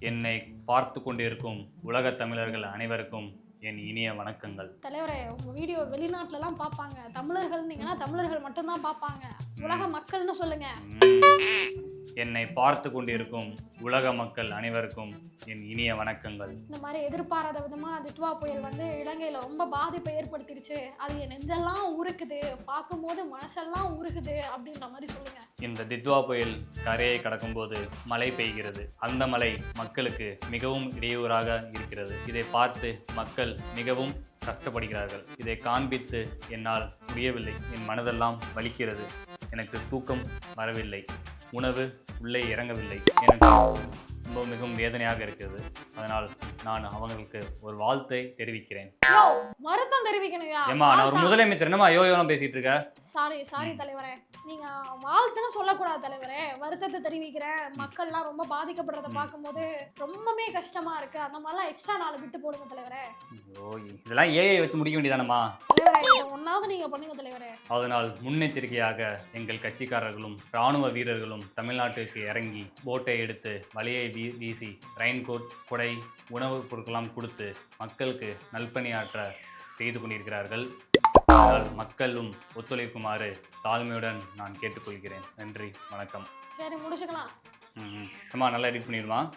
என்னை பார்த்து கொண்டிருக்கும் உலகத் தமிழர்கள் அனைவருக்கும் என் இனிய வணக்கங்கள். தலைவரே உங்க வீடியோ வெளிநாட்டுலலாம் பார்ப்பாங்க தமிழர்கள் நீங்கன்னா தமிழர்கள் மட்டும்தான் பார்ப்பாங்க உலக மக்கள்னு சொல்லுங்க. என்னை பார்த்து கொண்டிருக்கும் உலக மக்கள் அனைவருக்கும் என் இனிய வணக்கங்கள். இந்த மாதிரி எதிர்பாராத விதமா திட்வா புயல் வந்து இலங்கையில ரொம்ப பாதிப்பை ஏற்படுத்திடுச்சு அது என் நெஞ்செல்லாம் உருக்குது. பார்க்கும்போது மனசெல்லாம் உருகுது அப்படின்ற மாதிரி சொல்லுங்க. இந்த தித்வா புயல் கரையை கடக்கும்போது மழை பெய்கிறது. அந்த மழை மக்களுக்கு மிகவும் இடையூறாக இருக்கிறது. இதை பார்த்து மக்கள் மிகவும் கஷ்டப்படுகிறார்கள். இதை காண்பித்து என்னால் முடியவில்லை. என் மனதெல்லாம் வலிக்கிறது. எனக்கு தூக்கம் வரவில்லை. உணவு உள்ளே இறங்கவில்லை. எனக்கு ரொம்ப மிகவும் வேதனையாக இருக்கிறது. அதனால் நான் அவங்களுக்கு ஒரு வாழ்த்தை தெரிவிக்கிறேன். வருத்தம் தெரிவிக்கணுயா? ஏம்மா நான் ஒரு முதலமைச்சர் என்னம்மா யோயோனம் பேசிட்டு இருக்க? சாரி சாரி தலைவரே. நீங்க வாழ்த்துன்னு சொல்லக்கூடாது தலைவரே. வருத்தத்தை தெரிவிக்கிறேன். மக்கள்லாம் ரொம்ப பாதிக்கப்படுறத பார்க்கும்போது ரொம்பவே கஷ்டமா இருக்கு. அந்த மாதிரிலாம் எக்ஸ்ட்ரா நாலு விட்டு போடுங்க தலைவரே. ஐயோ இதெல்லாம் ஏஐ வச்சு முடிக்க ஒன்னாவது நீங்க பண்ணுங்க தலைவரே. அதனால் முன்னெச்சரிக்கையாக எங்கள் கட்சிக்காரர்களும் இராணுவ வீரர்களும் தமிழ்நாட்டுக்கு இறங்கி போட்டை எடுத்து வலையை வீசி ரெயின்கோட் குடை உணவுப் பொருட்களாம் கொடுத்து மக்களுக்கு நல்பணியாற்ற செய்து கொண்டிருக்கிறார்கள். அதனால் மக்களும் ஒத்துழைக்குமாறு தாழ்மையுடன் நான் கேட்டுக்கொள்கிறேன். நன்றி வணக்கம். சரி முடிச்சுக்கலாம். ம் நல்லா எடிட் பண்ணிடுமா?